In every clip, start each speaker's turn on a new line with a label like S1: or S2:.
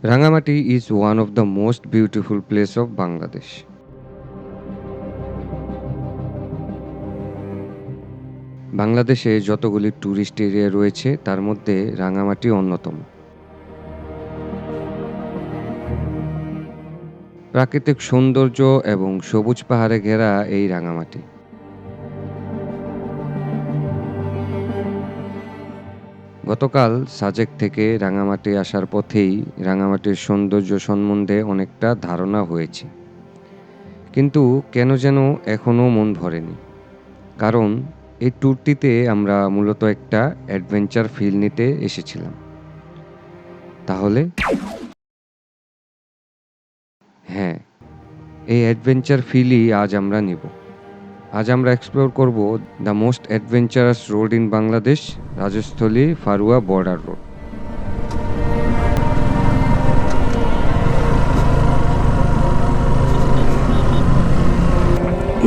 S1: Rangamati is one of the most beautiful place of Bangladesh. বাংলাদেশে যতগুলি tourist area রয়েছে, তার মধ্যে রাঙামাটি অন্যতম প্রাকৃতিক সৌন্দর্য এবং সবুজ পাহাড়ে ঘেরা এই রাঙামাটি গতকাল সাজেক থেকে রাঙামাটি আসার পথেই রাঙামাটির সৌন্দর্য সম্বন্ধে অনেকটা ধারণা হয়েছে। কিন্তু কেন যেন এখনও মন ভরেনি। কারণ এই ট্যুরটিতে আমরা মূলত একটা অ্যাডভেঞ্চার ফিল নিতে এসেছিলাম। তাহলে? হ্যাঁ এই অ্যাডভেঞ্চার ফিলই আজ আমরা নিব। আজ আমরা এক্সপ্লোর করব the most adventurous road in Bangladesh Rajasthali Farua border road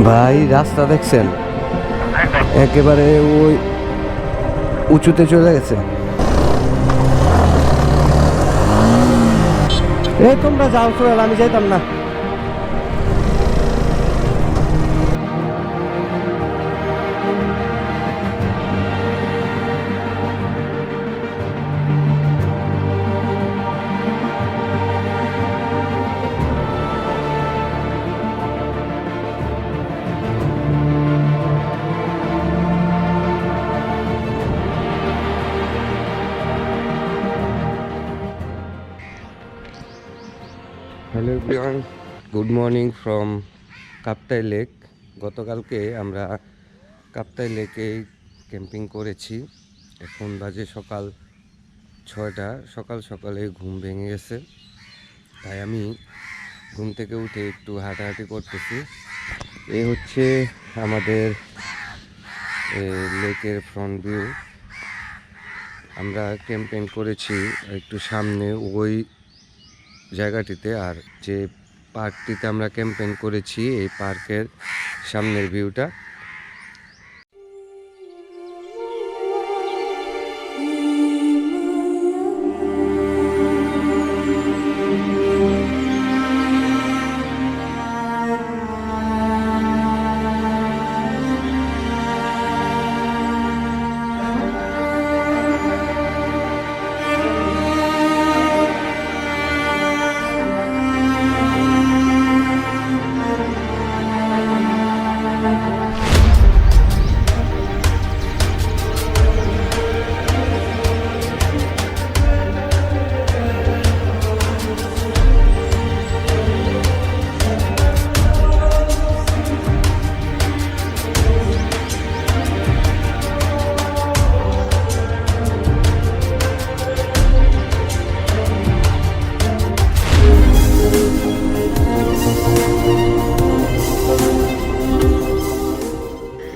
S2: ভাই, রাস্তা দেখছেন? একেবারে ওই উঁচুতে চলে গেছে। এই তোমরা যাও সোহেল আমি যাইতাম না।
S1: Good morning from Kaptai lake. গতকালকে আমরা কাপ্তাই লেকে ক্যাম্পিং করেছি। এখন বাজে সকাল ছয়টা। সকাল সকালে ঘুম ভেঙে গেছে। তাই আমি ঘুম থেকে উঠে একটু হাঁটাহাঁটি করতেছি। এই হচ্ছে আমাদের লেকের ফ্রন্ট ভিউ আমরা ক্যাম্পেইন করেছি একটু সামনে ওই জায়গাটিতে। আর যে পার্কটিতে আমরা ক্যাম্পেইন করেছি এই পার্কের সামনের ভিউটা।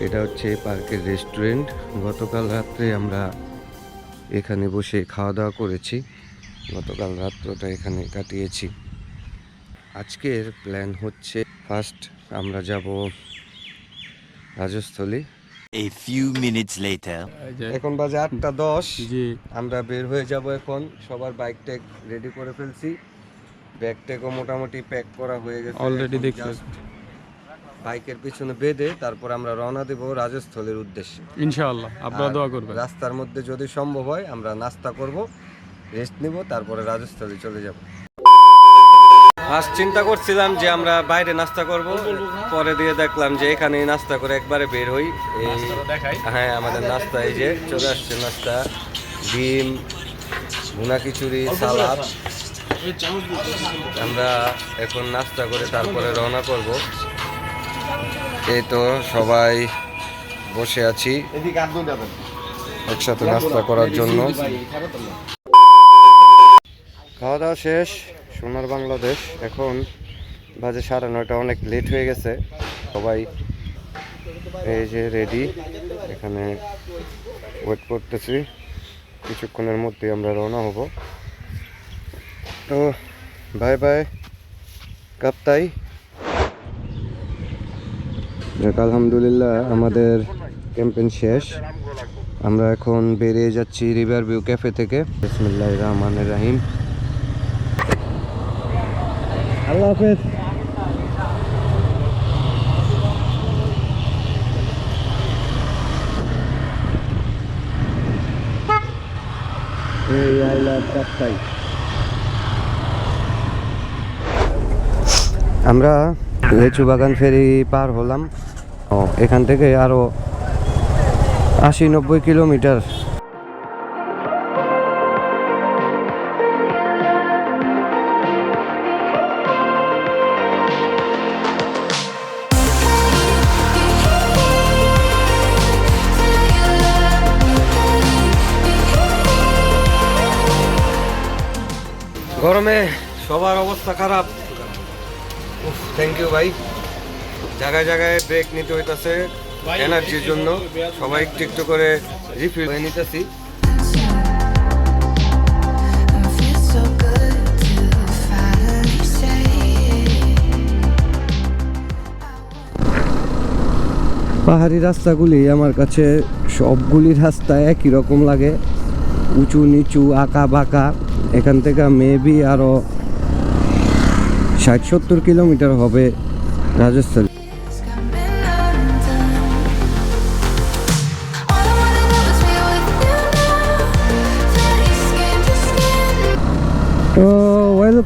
S1: এটা হচ্ছে পার্কের রেস্টুরেন্ট। গতকাল রাত্রে আমরা এখানে বসে খাওয়া দাওয়া করেছি। গতকাল রাত্রটা এখানে কাটিয়েছি। আজকের প্ল্যান হচ্ছে ফার্স্ট আমরা যাব Rajasthali.
S3: A few minutes later.
S1: এখন বাজে আটটা দশ।
S4: জি।
S1: আমরা বের হয়ে যাব এখন। সবার বাইক ট্যাগ রেডি করে ফেলছি। ব্যাগ ট্যাগও মোটামুটি প্যাক করা হয়ে গেছে। অলরেডি
S4: দেখছি।
S1: বাইকের পিছনে বেঁধে তারপর আমরা রওনা দেব রাজস্থলের উদ্দেশ্যে।
S4: ইনশাআল্লাহ আপনারা দোয়া করবেন।
S1: রাস্তার মধ্যে যদি সম্ভব হয় আমরা নাস্তা করব রেস্ট নিব তারপরে রাজস্থলে চলে যাব। ফার্স্ট চিন্তা করছিলাম যে আমরা বাইরে নাস্তা করব পরে দিয়ে দেখলাম যে এখানেই নাস্তা করে একবারে বের হই। এই হ্যাঁ আমাদের নাস্তা এই যে চলে আসছে নাস্তা। ডিম ভুনা খিচুড়ি সালাদ। আমরা এখন নাস্তা করে তারপরে রওনা করব। এই তো সবাই বসে আছি। একসাথে নাস্তা করার জন্য। খাওয়া দাওয়া শেষ সোনার বাংলাদেশ। এখন বাজে সাড়ে নয়টা অনেক লেট হয়ে গেছে। সবাই এই যে রেডি এখানে ওয়েট করতেছি। কিছুক্ষণের মধ্যে আমরা রওনা হব। তো বাই বাই কাপ্তাই। যাক আলহামদুলিল্লাহ আমাদের ক্যাম্পেইন শেষ। আমরা এখন বেরিয়ে যাচ্ছি রিভার ভিউ ক্যাফে থেকে। বিসমিল্লাহ রহমানের রাহিম। আল্লাহ হাফেজ।
S5: আমরা লেচু বাগান ফেরি পার হলাম। ও এখান থেকে আরও আশি নব্বই কিলোমিটার। গরমে সবার অবস্থা খারাপ। থ্যাংক ইউ ভাই। জায়গায় জায়গায় ব্রেক নিতে হইতাছে এনার্জির জন্য। সবাই একটু একটু করে রিফিল হয়ে নিতেছি.
S1: পাহাড়ি রাস্তাগুলি আমার কাছে সবগুলি রাস্তা একই রকম লাগে। উঁচু, নিচু, আঁকা, বাঁকা। এখান থেকে মেবি আরও ষাট সত্তর কিলোমিটার হবে রাজস্থান।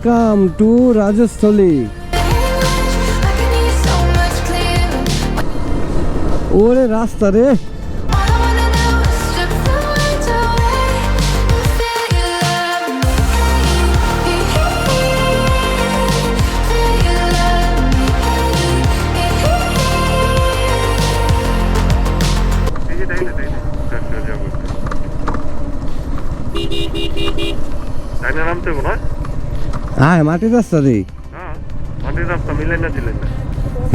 S1: Welcome to Rajasthali. ওরে রাস্তা রে হ্যাঁ মাটির রাস্তা রে
S6: হ্যাঁ মাটির রাস্তা মিলাই না দিলেন না।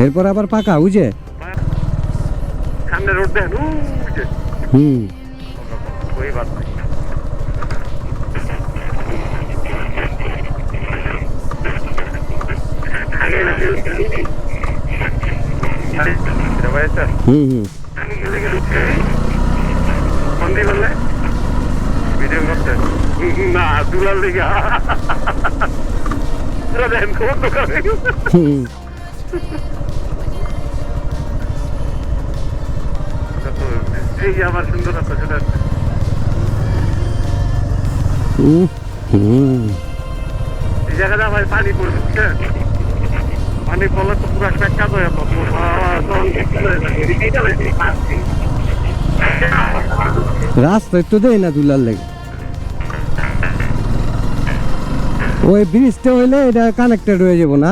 S1: এরপর আবার পাকা বুঝে?
S6: সামনে রোড যে
S1: হুম।
S6: ওই বাদ
S1: হুম
S6: এই জায়গাটা আমার পানি পড়ছে? পানি পড়লে তো পুরো একটা
S1: রাস্তা একটু দেয় না দুলার লেগে ওই ব্রিজটা হইলে এটা কানেক্টেড হয়ে যাব না।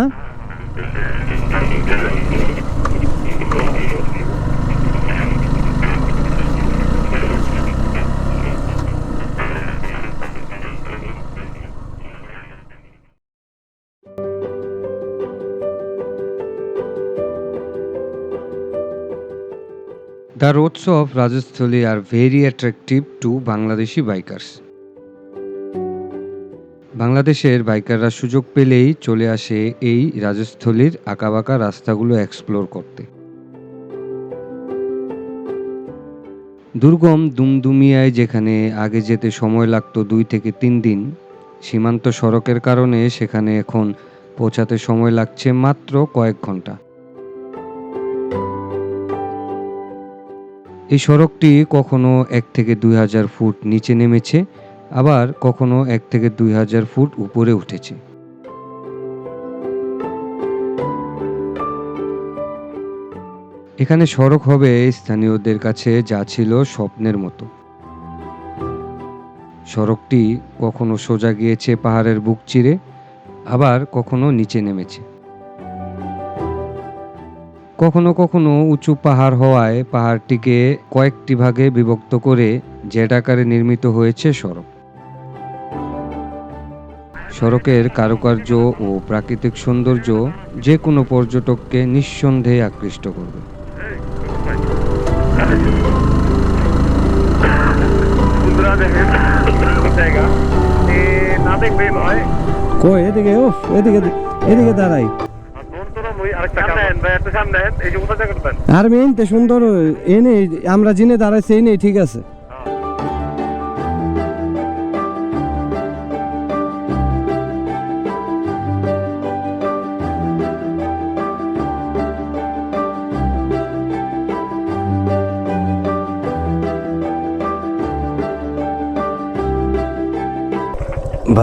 S5: The roads of Rajasthali are very attractive to Bangladeshi bikers বাংলাদেশের বাইকাররা সুযোগ পেলেই চলে আসে এই রাজস্থলীর আঁকাবাঁকা রাস্তাগুলো এক্সপ্লোর করতে। দুর্গম দুমদুমিয়ায় যেখানে আগে যেতে সময় লাগতো দুই থেকে তিন দিন, সীমান্ত সড়কের কারণে সেখানে এখন পৌঁছাতে সময় লাগছে মাত্র কয়েক ঘণ্টা। এই সড়কটি কখনো এক থেকে দুই হাজার ফুট নিচে নেমেছে আবার কখনো এক থেকে দুই হাজার ফুট উপরে উঠেছে। এখানে সড়ক হবে স্থানীয়দের কাছে যা ছিল স্বপ্নের মতো। সড়কটি কখনো সোজা গিয়েছে পাহাড়ের বুক চিরে, আবার কখনো নিচে নেমেছে। কখনো কখনো উঁচু পাহাড় হওয়ায় পাহাড়টিকে কয়েকটি ভাগে বিভক্ত করে জেড আকারে নির্মিত হয়েছে সড়ক। সড়কের কারুকার্য ও প্রাকৃতিক সৌন্দর্য যে কোনো পর্যটককে নিঃসন্দেহে আকৃষ্ট করবে।
S1: কই? এদিকে ও এদিকে এদিকে দাঁড়াই।
S6: আর বন্ধুরা মই আরেকটা সামনে আন ভাই একটু সামনে আন এই যে কোথা থেকে করবেন
S1: আর মেনতে সুন্দর এনে আমরা জিনে দাঁড়াইছি এই নেই ঠিক আছে।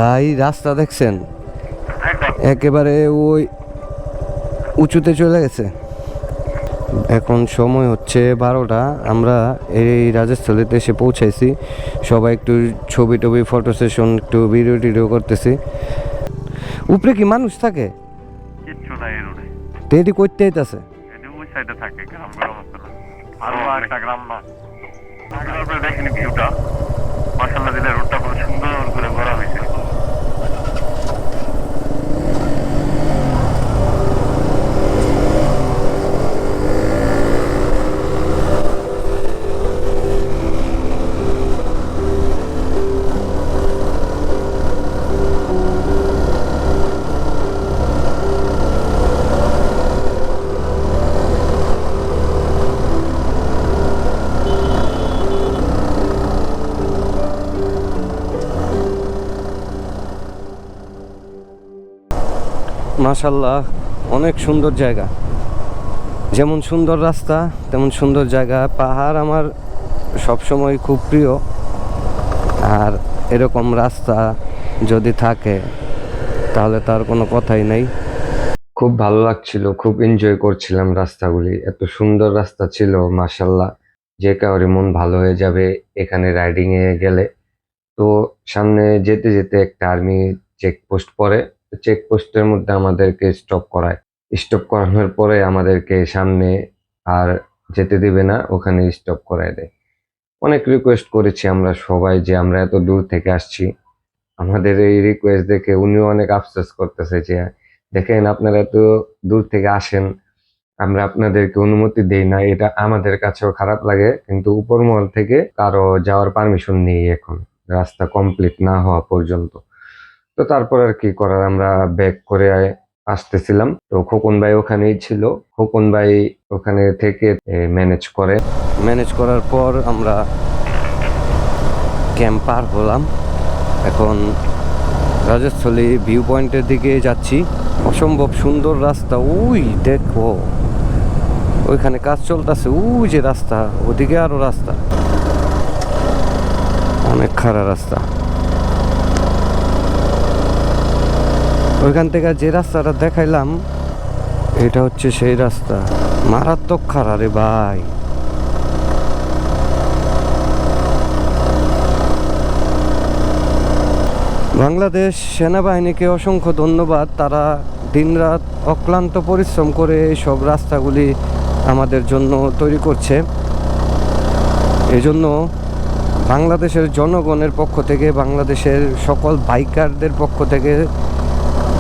S1: ভাই রাস্তা দেখছেন? একেবারে ওই উঁচুতে চলে গেছে। এখন সময় হচ্ছে বারোটা। আমরা এই রাজস্থলীতে এসে পৌঁছাইছি। সবাই একটু ছবি টবি ফটো সেশন একটু ভিডিও টিডিও করতেছি। উপরে কি মানুষ থাকে? এটি করতে আইতাছে।
S6: দেখেন ভিউটা মাসাল্লাহ দিলে রোডটা খুব সুন্দর করে করা হয়েছে।
S1: মাশাল্লাহ অনেক সুন্দর জায়গা। যেমন সুন্দর রাস্তা, তেমন সুন্দর জায়গা। পাহাড় আমার সবসময় খুব প্রিয়। আর এরকম রাস্তা যদি থাকে, তাহলে তার কোনো কথাই নেই। খুব ভালো লাগছিল, খুব এনজয় করছিলাম রাস্তাগুলি। এত সুন্দর রাস্তা ছিল মাশাল্লাহ যে কাউরে মন ভালো হয়ে যাবে এখানে রাইডিং এ গেলে। তো সামনে যেতে যেতে একটা আর্মি চেকপোস্ট পড়ে। চেকপোস্টের মধ্যে আমাদেরকে স্টপ করায়। স্টপ করানোর পরে আমাদেরকে সামনে আর যেতে দিবে না, ওখানে স্টপ করায় দেয়। অনেক রিকোয়েস্ট করেছি আমরা সবাই যে আমরা এত দূর থেকে আসছি। আমাদের এই রিকোয়েস্ট দেখে উনিও অনেক আফসোস করতেছে যে, দেখেন আপনারা এত দূর থেকে আসেন, আমরা আপনাদেরকে অনুমতি দেই না, এটা আমাদের কাছেও খারাপ লাগে, কিন্তু উপরমহল থেকে কারও যাওয়ার পারমিশন নেই এখন। রাস্তা কমপ্লিট না হওয়া পর্যন্ত। তো তারপর আর কি করার, আমরা ব্যাক করে আসতেছিলাম। তো খোকন ভাই ওখানেই ছিল। খোকন ভাই ওখানে থেকে ম্যানেজ করে। ম্যানেজ করার পর আমরা ক্যাম্প পার হলাম। এখন রাজস্থলী ভিউ পয়েন্টের দিকে যাচ্ছি। অসম্ভব সুন্দর রাস্তা। ওই দেখো। ওইখানে কাজ চলতেছে। ওই যে রাস্তা, ওদিকে আরও রাস্তা। অনেক খারাপ রাস্তা। ওইখান থেকে যে রাস্তাটা দেখাইলাম, এটা হচ্ছে সেই রাস্তা। মারাত্মক খারাপ রে ভাই। বাংলাদেশ সেনাবাহিনীকে অসংখ্য ধন্যবাদ। তারা দিনরাত অক্লান্ত পরিশ্রম করে সব রাস্তাগুলি আমাদের জন্য তৈরি করছে। এজন্য বাংলাদেশের জনগণের পক্ষ থেকে, বাংলাদেশের সকল বাইকারদের পক্ষ থেকে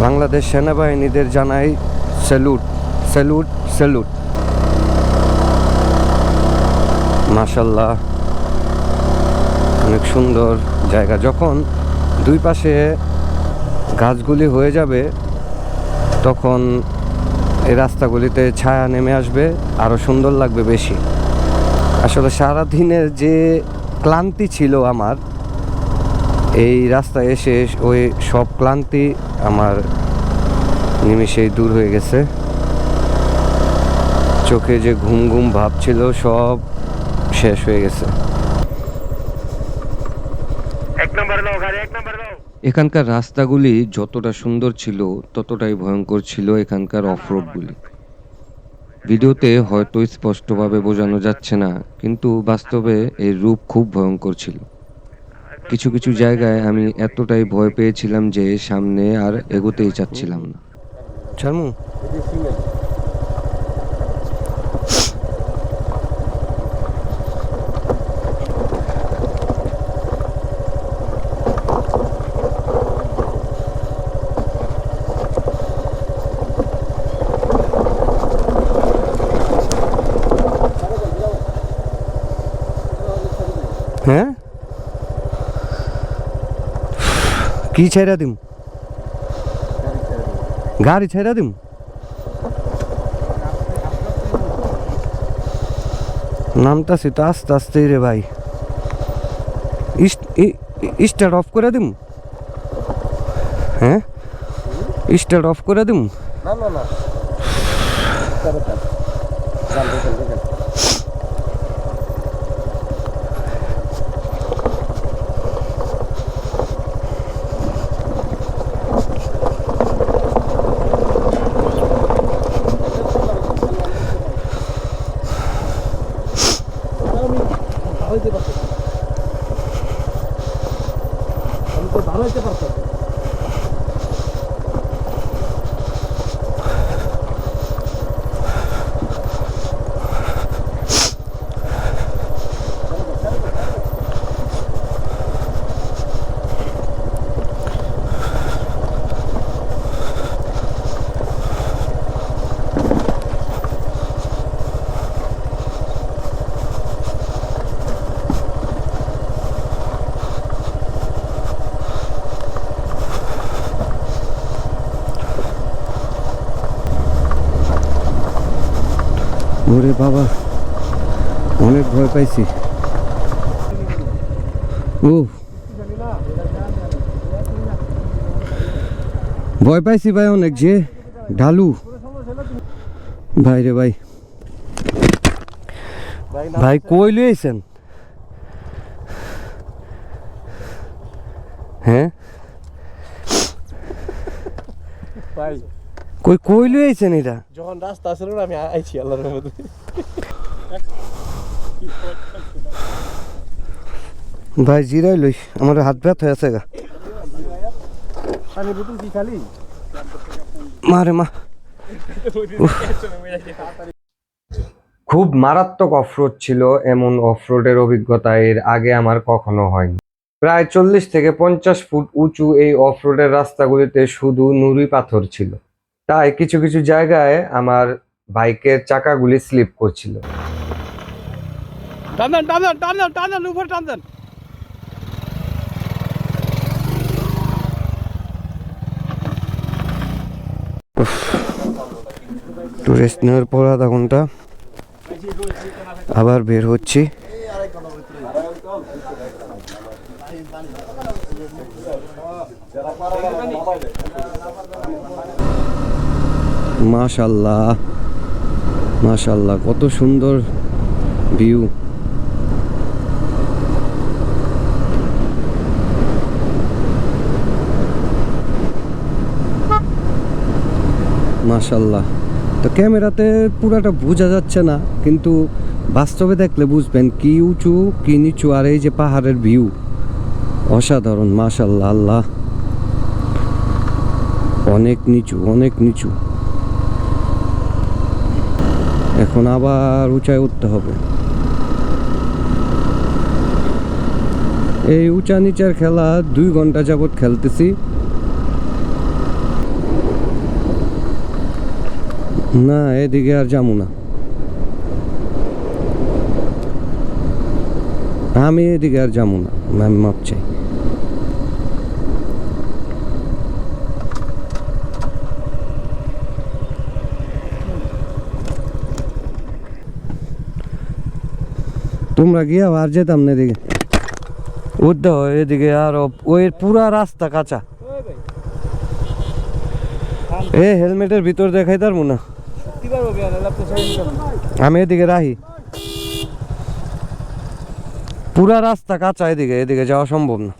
S1: বাংলাদেশ সেনাবাহিনীদের জানাই স্যালুট স্যালুট স্যালুট। মাশাল্লাহ, অনেক সুন্দর জায়গা। যখন দুই পাশে গাছগুলি হয়ে যাবে, তখন এই রাস্তাগুলিতে ছায়া নেমে আসবে আরও সুন্দর লাগবে বেশি। আসলে সারাদিনের যে ক্লান্তি ছিল আমার এই রাস্তায় এসে ওই সব ক্লান্তি আমার নিমিষেই দূর হয়ে গেছে। চোখে যে ঘুম ঘুম ভাব ছিল সব শেষ হয়ে গেছে।
S6: এক নম্বরে নাও গাড়ি এক নম্বরে নাও।
S1: এখানকার রাস্তাগুলি যতটা সুন্দর ছিল ততটাই ভয়ঙ্কর ছিল এখানকার অফরোডগুলি ভিডিওতে হয়তো স্পষ্টভাবে বোঝানো যাচ্ছে না কিন্তু বাস্তবে এর রূপ খুব ভয়ঙ্কর ছিল। কিছু কিছু জায়গায় আমি এতটাই ভয় পেয়েছিলাম যে সামনে আর এগোতেই চাচ্ছিলাম না। কি ছেড়া দিম? গাড়ি ছেড়া দিম? নামতাছি তো আস্তে আস্তেই রে ভাই। স্টার্ট অফ করে দিম? হ্যাঁ? স্টার্ট অফ করে দিম?
S5: না না না
S1: ওরে বাবা। অনেক ভয় পাইছি। ও ভয় পাইছি ভাই অনেক যে। ঢালু। ভাই রে ভাই। ভাই কই লইছেন হ্যাঁ?
S7: ভাই
S1: কই কই লইছেন এটা?
S7: যখন রাস্তা ছিল না আমি আইছি আল্লাহর রহমতে।
S1: ভাই জিরাই লই আমার হাত ব্যথা হয়ে আছে গা।
S7: পানি বোতল কি খালি?
S1: মারে মা। খুব মারাত্মক অফরোড ছিল এমন অফরোডের অভিজ্ঞতা এর আগে আমার কখনো হয়নি। প্রায় চল্লিশ থেকে পঞ্চাশ ফুট উঁচু এই অফরোডের রাস্তাগুলিতে শুধু নুড়ি পাথর ছিল। তাই কিছু কিছু জায়গায় আমার বাইকের চাকাগুলি স্লিপ করছিল।
S7: টান দেন টান দেন টান দেন টান দেন উপরে টান দেন
S1: একটু রেস্ট নেওয়ার পর আধা ঘণ্টা। আবার বের হচ্ছি। মাশাল্লাহ মাশাল্লাহ, কত সুন্দর ভিউ মাশাল্লাহ, তো ক্যামেরাতে পুরাটা বোঝা যাচ্ছে না, কিন্তু বাস্তবে দেখলে বুঝবেন কি উঁচু, কি নিচু, আর এই যে পাহাড়ের ভিউ অসাধারণ, মাশাল্লাহ, আল্লাহ। অনেক নিচু অনেক নিচু। এখন আবার উঁচায় উঠতে হবে। এই উঁচা নিচার খেলা দুই ঘণ্টা যাবৎ খেলতেছি। না, এদিকে আর যাব না। আমি এদিকে আর যাব না, আমি মাপ তোমরা গিয়া আর যেতাম না এদিকে। উঠতে হয় এদিকে আর ওই পুরা রাস্তা কাঁচা। এ, হেলমেটের ভিতর দেখাই তারবো না
S7: কি পারব বিয়ার আল্লাহ তো সাইন করুন
S1: আমি এদিকে রাহি। পুরা রাস্তা কাঁচা এদিকে এদিকে যাওয়া সম্ভব না।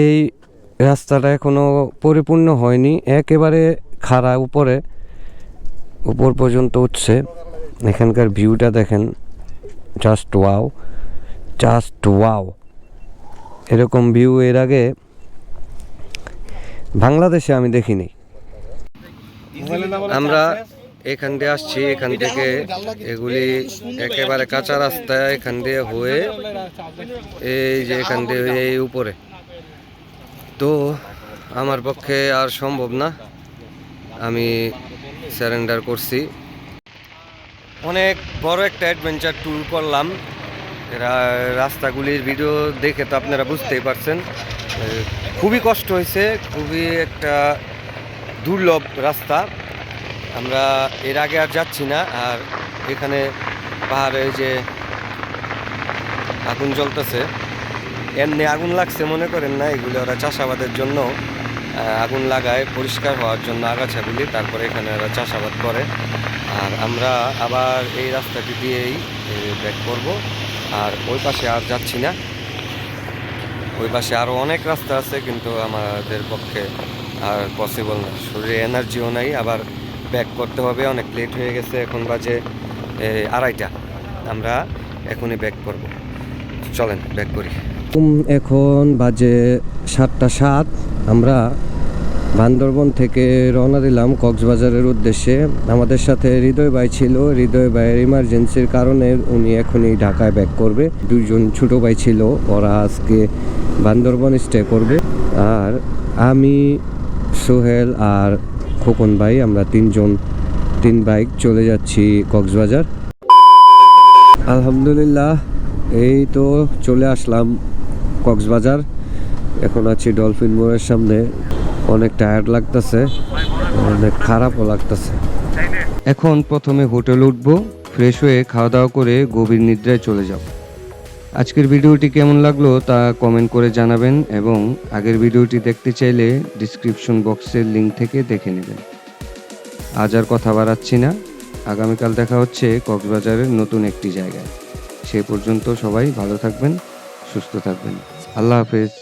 S1: এই রাস্তাটা এখনও পরিপূর্ণ হয়নি। একেবারে খাড়া উপরে, উপর পর্যন্ত উঠছে। এখানকার ভিউটা দেখেন জাস্ট ওয়াও জাস্ট ওয়াও এরকম ভিউ এর আগে বাংলাদেশে আমি দেখিনি। আমরা এখান দিয়ে আসছি, এখান থেকে এগুলি একেবারে কাঁচা রাস্তা এখান দিয়ে হয়ে এই যে এখান দিয়ে এই উপরে। তো আমার পক্ষে আর সম্ভব না। আমি স্যারেন্ডার করছি। অনেক বড় একটা অ্যাডভেঞ্চার ট্যুর করলাম। রাস্তাগুলির ভিডিও দেখে তো আপনারা বুঝতেই পারছেন। খুবই কষ্ট হয়েছে, খুবই একটা দুর্লভ রাস্তা। আমরা এর আগে আর যাচ্ছি না, আর এখানে পাহাড়ে যে আগুন জ্বলতেছে। এমনি আগুন লাগছে মনে করেন না, এগুলো ওরা চাষাবাদের জন্য। আগুন লাগায়, পরিষ্কার হওয়ার জন্য আগাছাগুলি, তারপরে এখানে ওরা চাষাবাদ করে। আর আমরা আবার এই রাস্তাটি দিয়েই ব্যাক করব। আর ওই পাশে আর যাচ্ছি না। ওই পাশে আরও অনেক রাস্তা আছে, কিন্তু আমাদের পক্ষে আর পসিবল না। শরীরে এনার্জিও নাই। আবার ব্যাক করতে হবে। অনেক লেট হয়ে গেছে। এখন বাজে আড়াইটা। আমরা এখনই ব্যাক করব। চলেন ব্যাক করি। এখন বাজে সাতটা সাত। আমরা বান্দরবন থেকে রওনা দিলাম কক্সবাজারের উদ্দেশ্যে। আমাদের সাথে হৃদয় ভাই ছিল। হৃদয় ভাইয়ের ইমার্জেন্সির কারণে উনি এখনই ঢাকায় ব্যাক করবে। দুইজন ছোট ভাই ছিল। ওরা আজকে বান্দরবন স্টে করবে। আর আমি, সোহেল আর খোকন ভাই, আমরা তিনজন, তিন বাইক চলে যাচ্ছি কক্সবাজার। আলহামদুলিল্লাহ, এই তো চলে আসলাম কক্সবাজার। এখন আছি ডলফিন মোড়ের সামনে। অনেক টায়ার্ড লাগতেছে, অনেক খারাপও লাগতেছে।
S5: এখন প্রথমে হোটেলে উঠবো ফ্রেশ হয়ে খাওয়া দাওয়া করে গভীর নিদ্রায় চলে যাব। আজকের ভিডিওটি কেমন লাগল তা কমেন্ট করে জানাবেন এবং আগের ভিডিওটি দেখতে চাইলে ডিসক্রিপশন বক্সের লিঙ্ক থেকে দেখে নেবেন। আজ আর কথা বাড়াচ্ছি না, আগামীকাল দেখা হচ্ছে কক্সবাজারের নতুন একটি জায়গায়। সে পর্যন্ত সবাই ভালো থাকবেন, সুস্থ থাকবেন। আল্লাহ হাফেজ।